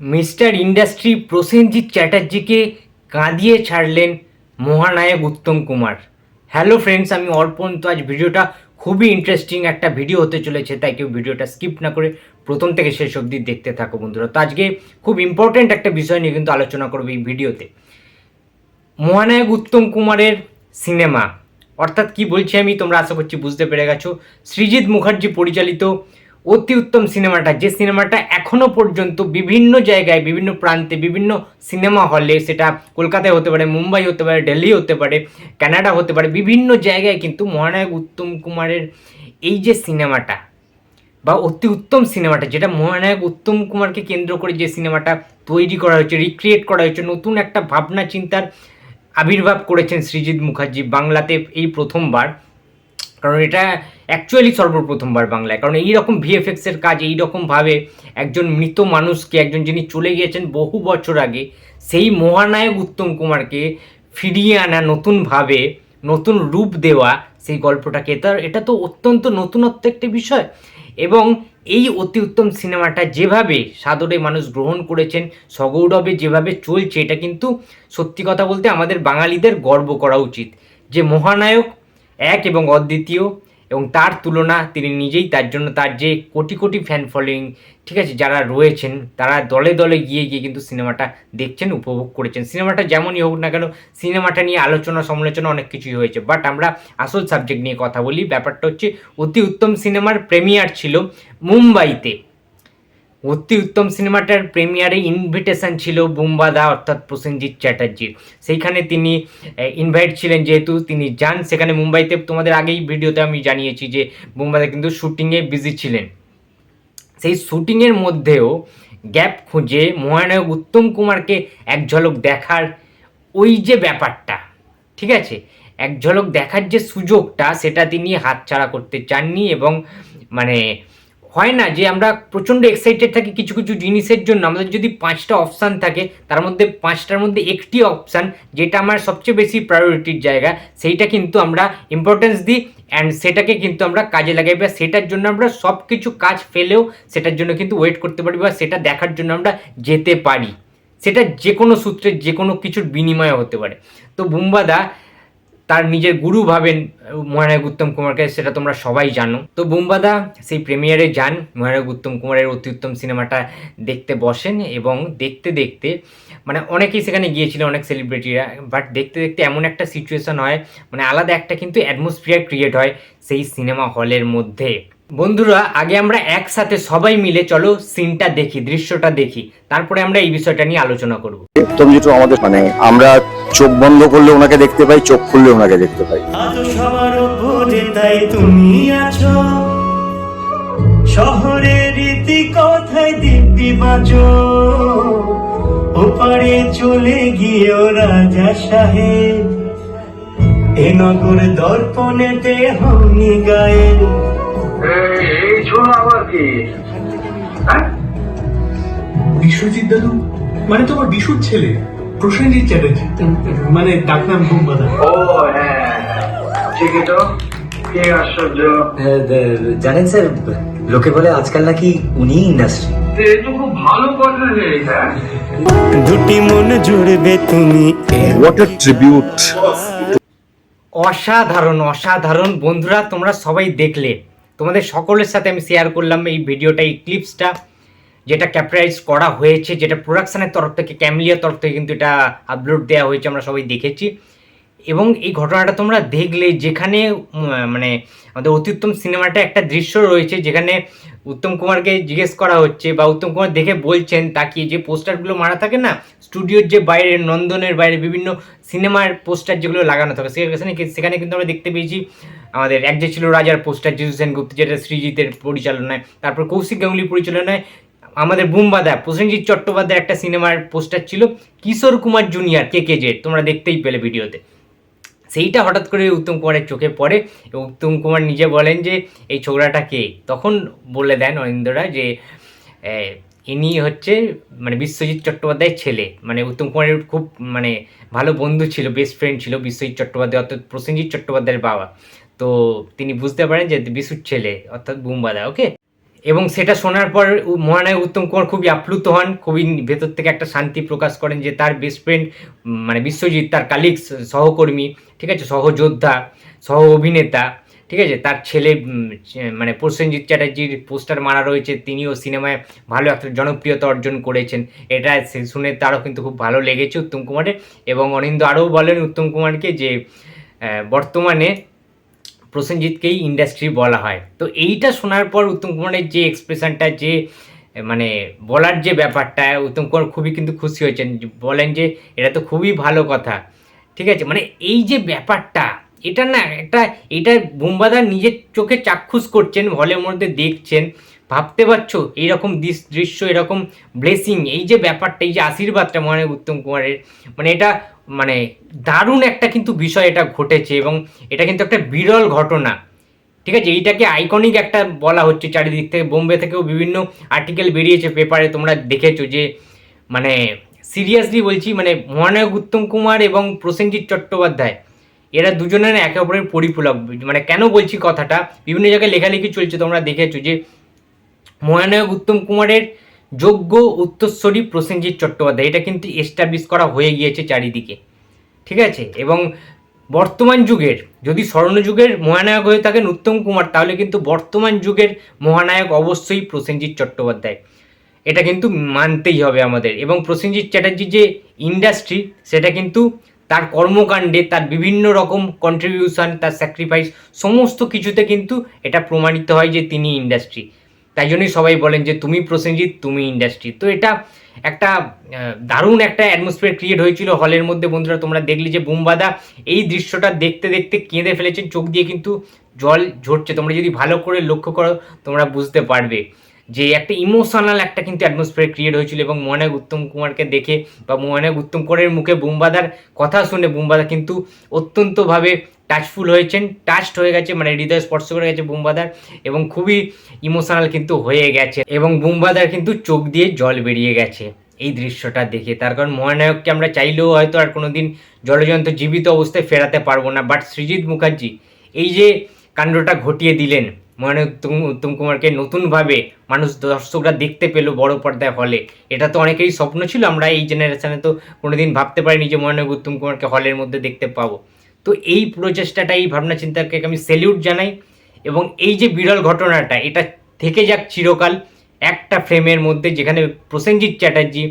Mister industry Prosenjit চ্যাটার্জিকে কাঁদিয়ে ছাড়লেন মহানায়ক উত্তম কুমার। হ্যালো ফ্রেন্ডস আমি অর্পণ। তো আজ ভিডিওটা খুবই ইন্টারেস্টিং একটা ভিডিও হতে চলেছে, তাই কেউ ভিডিওটা স্কিপ না করে প্রথম থেকে শেষ অবধি দেখতে থাকো বন্ধুরা। তো আজকে খুব ইম্পর্ট্যান্ট একটা বিষয় নিয়ে কিন্তু আলোচনা করব এই ভিডিওতে। মহানায়ক উত্তম কুমারের সিনেমা অর্থাৎ কি বলছি আমি তোমরা আশা করছি বুঝতে পেরে গেছো। সৃজিৎ মুখার্জি পরিচালিত অতি উত্তম সিনেমাটা, যে সিনেমাটা এখনও পর্যন্ত বিভিন্ন জায়গায়, বিভিন্ন প্রান্তে, বিভিন্ন সিনেমা হলে, সেটা কলকাতায় হতে পারে, মুম্বাই হতে পারে, দিল্লি হতে পারে, কানাডা হতে পারে, বিভিন্ন জায়গায় কিন্তু মহানায়ক উত্তম কুমারের এই যে সিনেমাটা বা অতি উত্তম সিনেমাটা, যেটা মহানায়ক উত্তম কুমারকে কেন্দ্র করে যে সিনেমাটা তৈরি করা হয়েছে রিক্রিয়েট করা হয়েছে, নতুন একটা ভাবনা চিন্তার আবির্ভাব করেছেন সৃজিৎ মুখার্জি বাংলাতে এই প্রথমবার। কারণ এটা অ্যাকচুয়ালি সর্বপ্রথমবার বাংলায়। কারণ এই রকম ভিএফএক্সের কাজ এই রকমভাবে একজন মৃত মানুষকে, একজন যিনি চলে গিয়েছেন বহু বছর আগে, সেই মহানায়ক উত্তম কুমারকে ফিরিয়ে আনা নতুনভাবে, নতুন রূপ দেওয়া সেই গল্পটাকে। এটা এটা তো অত্যন্ত নতুনত্ব একটি বিষয়। এবং এই অতি উত্তম সিনেমাটা যেভাবে সাদরে মানুষ গ্রহণ করেছেন, সগৌরবে যেভাবে চলছে, এটা কিন্তু সত্যি কথা বলতে আমাদের বাঙালিদের গর্ব করা উচিত। যে মহানায়ক এক এবং অদ্বিতীয় এবং তার তুলনা তিনি নিজেই তার জন্য তার যে কোটি কোটি ফ্যান ফলোয়িং ঠিক আছে, যারা রয়েছেন, তারা দলে দলে গিয়ে গিয়ে কিন্তু সিনেমাটা দেখছেন, উপভোগ করেছেন। সিনেমাটা যেমনই হোক না কেন, সিনেমাটা নিয়ে আলোচনা সমালোচনা অনেক কিছুই হয়েছে। বাট আমরা আসল সাবজেক্ট নিয়ে কথা বলি। ব্যাপারটা হচ্ছে, অতি উত্তম সিনেমার প্রেমিয়ার ছিল মুম্বাইতে। অতি উত্তম সিনেমাটার প্রিমিয়ারে ইনভিটেশন ছিল বুম্বাদা অর্থাৎ প্রসেনজিৎ চ্যাটার্জির সেইখানে তিনি ইনভাইট ছিলেন যেহেতু তিনি যান, সেখানে মুম্বাইতে তোমাদের আগেই ভিডিওতে আমি জানিয়েছি যে বুম্বাদা কিন্তু শুটিংয়ে বিজি ছিলেন। সেই শুটিংয়ের মধ্যেও গ্যাপ খুঁজে মহানায়ক উত্তম কুমারকে এক ঝলক দেখার ওই যে ব্যাপারটা, ঠিক আছে? এক ঝলক দেখার যে সুযোগটা, সেটা তিনি হাতছাড়া করতে চাননি এবং মানে হয় না যে আমরা প্রচণ্ড এক্সাইটেড থাকি কিছু কিছু জিনিসের জন্য, আমাদের যদি পাঁচটা অপশান থাকে, তার মধ্যে পাঁচটার মধ্যে একটি অপশান যেটা আমার সবচেয়ে বেশি প্রায়োরিটির জায়গা, সেইটা কিন্তু আমরা ইম্পর্টেন্স দিই অ্যান্ড সেটাকে কিন্তু আমরা কাজে লাগাই বা সেটার জন্য আমরা সব কিছু কাজ ফেলেও সেটার জন্য কিন্তু ওয়েট করতে পারি বা সেটা দেখার জন্য আমরা যেতে পারি। সেটা যে কোনো সূত্রে যে কোনো কিছুর বিনিময়ে হতে পারে। তো বুম্বাদা তার নিজের গুরু ভাবেন মহানায়ক উত্তম কুমারকে, সেটা তোমরা সবাই জানো। তো বুম্বাদা, সেই প্রিমিয়ারে যান। মহানায়ক উত্তম কুমারের অতি উত্তম সিনেমাটা দেখতে বসেন এবং দেখতে দেখতে মানে অনেকেই সেখানে গিয়েছিল, অনেক সেলিব্রিটিরা বাট দেখতে দেখতে এমন একটা সিচুয়েশন হয় মানে আলাদা একটা কিন্তু অ্যাটমসফিয়ার ক্রিয়েট হয় সেই সিনেমা হলের মধ্যে। বন্ধুরা, আগে আমরা একসাথে সবাই মিলে চলো সিনটা দেখি, দৃশ্যটা দেখি, তারপরে আমরা এই বিষয়টা নিয়ে আলোচনা করব। আমাদের মানে আমরা চোখ বন্ধ করলে ওনাকে দেখতে পাই চোখ খুললে ওনাকে দেখতে পাই। সবার উপরে তাই তুমি আছো। শহরের রীতি কথায় দিব্যি বাজো। ওপারে চলে গিয়েও রাজা সাহেব। এ নগর দর্পণেতে এই আবার কি? হ্যাঁ? বিশ্বজিৎ দাদু মানে তোমার বিশুর ছেলে। প্রসেনজিৎ চ্যাটার্জি। মানে ডাকনাম বোম্বাদা ও হ্যাঁ ঠিকই তো। কি আশ্চর্য। জানেন স্যার লোকে বলে আজকাল নাকি উনি ইন্ডাস্ট্রি হ্যাঁ। দুটি মন জুড়বে তুমি। হোয়াট এ ট্রিবিউট অসাধারণ অসাধারণ। বন্ধুরা তোমরা সবাই দেখলে। তোমাদের সকলের সাথে আমি শেয়ার করলাম এই ভিডিওটা এই ক্লিপসটা যেটা ক্যাপচারাইজ করা হয়েছে, যেটা প্রোডাকশানের তরফ থেকে ক্যামলিয়ার তরফ থেকে কিন্তু এটা আপলোড দেওয়া হয়েছে, আমরা সবাই দেখেছি। এবং এই ঘটনাটা তোমরা দেখলে, যেখানে মানে আমাদের অতি উত্তম সিনেমাটা একটা দৃশ্য রয়েছে, যেখানে উত্তম কুমারকে জিজ্ঞেস করা হচ্ছে বা উত্তম কুমার দেখে বলছেন, তাকিয়ে যে পোস্টারগুলো মারা থাকে না স্টুডিওর যে বাইরে, নন্দনের বাইরে, বিভিন্ন সিনেমার পোস্টার যেগুলো লাগানো থাকে সেখানে সেখানে কিন্তু আমরা দেখতে পেয়েছি, আমাদের এক যে ছিল রাজার পোস্টার জিজু সেনগুপ্ত যেটা সৃজিতের পরিচালনায়, তারপর কৌশিক গাঙ্গুলির পরিচালনায় আমাদের বুম্বাদা প্রসেনজিৎ চট্টোপাধ্যায়ের একটা সিনেমার পোস্টার ছিল, Kishore Kumar junior, K K Z, তোমরা দেখতেই পেলে ভিডিওতে। সেইটা হঠাৎ করে উত্তম কুমারের চোখে পড়ে উত্তম কুমার নিজে বলেন যে, এই ছোকরাটা কে? তখন বলে দেন অরিন্দরা যে ইনি হচ্ছে মানে বিশ্বজিৎ চট্টোপাধ্যায়ের ছেলে। মানে উত্তম কুমারের খুব মানে ভালো বন্ধু ছিল বেস্ট ফ্রেন্ড ছিল বিশ্বজিৎ চট্টোপাধ্যায়, অর্থাৎ প্রসেনজিৎ চট্টোপাধ্যায়ের বাবা। তো তিনি বুঝতে পারেন যে, বিশুর ছেলে, অর্থাৎ বুম্বাদা ওকে এবং সেটা শোনার পর মহানায়ক উত্তম কুমার খুবই আপ্লুত হন। খুবই ভেতর থেকে একটা শান্তি প্রকাশ করেন যে তার বেস্ট ফ্রেন্ড মানে বিশ্বজিৎ, তার কালিগস সহকর্মী, ঠিক আছে, সহযোদ্ধা, সহ অভিনেতা, ঠিক আছে, তার ছেলে মানে প্রসেনজিৎ চ্যাটার্জির পোস্টার মারা রয়েছে। তিনিও সিনেমায় ভালো একটা জনপ্রিয়তা অর্জন করেছেন। এটা শুনে তারও কিন্তু খুব ভালো লেগেছে উত্তম কুমারের। এবং অনিন্দ আরও বলেন উত্তম কুমারকে যে বর্তমানে প্রসেনজিৎকেই ইন্ডাস্ট্রি বলা হয়। তো এইটা শোনার পর উত্তম কুমারের যে এক্সপ্রেশনটা যে মানে বলার যে ব্যাপারটা, উত্তম কুমার খুবই কিন্তু খুশি হয়েছেন। বলেন যে, এটা তো খুবই ভালো কথা। ঠিক আছে? মানে এই যে ব্যাপারটা, এটা না একটা, এটা বোম্বাদার নিজের চোখে চাক্ষুষ করছেন, হলের মধ্যে দেখছেন। ভাবতে পারছ? এইরকম দৃশ- দৃশ্য, এরকম ব্লেসিং এই যে ব্যাপারটা, এই যে আশীর্বাদটা মনে উত্তম কুমারের মানে এটা মানে দারুণ একটা কিন্তু বিষয় এটা ঘটেছে এবং এটা কিন্তু একটা বিরল ঘটনা। ঠিক আছে? এইটাকে আইকনিক একটা বলা হচ্ছে, চারিদিক থেকে, বোম্বে থেকেও বিভিন্ন আর্টিকেল বেরিয়েছে পেপারে তোমরা দেখেছ যে মানে সিরিয়াসলি বলছি মানে মহানায়ক উত্তম কুমার এবং প্রসেনজিৎ চট্টোপাধ্যায়, এরা দুজনের একে অপরের পরিপূরক মানে কেন বলছি কথাটা? বিভিন্ন জায়গায় লেখালেখি চলছে, তোমরা দেখেছ যে মহানায়ক উত্তম কুমারের যোগ্য উত্তরস্বরী প্রসেনজিৎ চট্টোপাধ্যায়। এটা কিন্তু এস্টাবলিশ করা হয়ে গিয়েছে চারিদিকে। ঠিক আছে? এবং বর্তমান যুগের, যদি স্বর্ণযুগের মহানায়ক হয়ে থাকেন উত্তম কুমার, তাহলে কিন্তু বর্তমান যুগের মহানায়ক অবশ্যই প্রসেনজিৎ চট্টোপাধ্যায়। এটা কিন্তু মানতেই হবে আমাদের। এবং প্রসেনজিৎ চ্যাটার্জির যে ইন্ডাস্ট্রি সেটা কিন্তু তার কর্মকাণ্ডে, তার বিভিন্ন রকম কন্ট্রিবিউশন তার স্যাক্রিফাইস সমস্ত কিছুতে কিন্তু এটা প্রমাণিত হয় যে তিনি ইন্ডাস্ট্রি তাই জন্যই সবাই বলেন যে তুমি প্রসেনজিৎ, তুমি ইন্ডাস্ট্রি। তো এটা একটা দারুণ একটা অ্যাটমসফিয়ার ক্রিয়েট হয়েছিল হলের মধ্যে। বন্ধুরা, তোমরা দেখলে যে বুমবাদা এই দৃশ্যটা দেখতে দেখতে কেঁদে ফেলেছেন। চোখ দিয়ে কিন্তু জল ঝরছে। তোমরা যদি ভালো করে লক্ষ্য করো, তোমরা বুঝতে পারবে যে একটা ইমোশনাল একটা কিন্তু অ্যাটমসফিয়ার ক্রিয়েট হয়েছিল এবং মহানায়ক উত্তম কুমারকে দেখে বা মহানায়ক উত্তম কুমারের মুখে বুমবাদার কথা শুনে বুমবাদা কিন্তু অত্যন্তভাবে টাচফুল হয়েছেন টাচড হয়ে গেছে মানে হৃদয় স্পর্শ করে গেছে বুম্বাদার এবং খুবই ইমোশনাল কিন্তু হয়ে গেছে এবং বুম্বাদার কিন্তু চোখ দিয়ে জল বেরিয়ে গেছে এই দৃশ্যটা দেখে। তার কারণ মহানায়ককে আমরা চাইলেও হয়তো আর কোনোদিন জলজন্ত জীবিত অবস্থায় ফেরাতে পারব না। বাট সৃজিৎ মুখার্জি এই যে কাণ্ডটা ঘটিয়ে দিলেন, মহানায়ক উত্তম উত্তম কুমারকে নতুনভাবে মানুষ দর্শকরা দেখতে পেল বড় পর্দায় হলে। এটা তো অনেকেরই স্বপ্ন ছিল, আমরা এই জেনারেশানে তো কোনোদিন ভাবতে পারিনি যে মহানায়ক উত্তম কুমারকে হলের মধ্যে দেখতে পাবো। তো এই প্রচেষ্টাটা এই ভাবনা চিন্তাকে আমি স্যালিউট জানাই এবং এই যে বিরল ঘটনাটা, এটা থেকে যাক চিরকাল একটা ফ্রেমের মধ্যে যেখানে প্রসেনজিৎ চ্যাটার্জি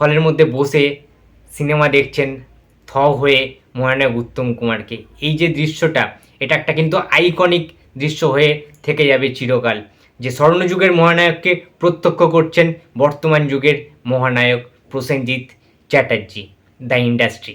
হলের মধ্যে বসে সিনেমা দেখছেন থ হয়ে মহানায়ক উত্তম কুমারকে। এই যে দৃশ্যটা, এটা একটা কিন্তু আইকনিক দৃশ্য হয়ে থেকে যাবে চিরকাল। যে স্বর্ণযুগের মহানায়ককে প্রত্যক্ষ করছেন বর্তমান যুগের মহানায়ক প্রসেনজিৎ চ্যাটার্জি, দ্য ইন্ডাস্ট্রি।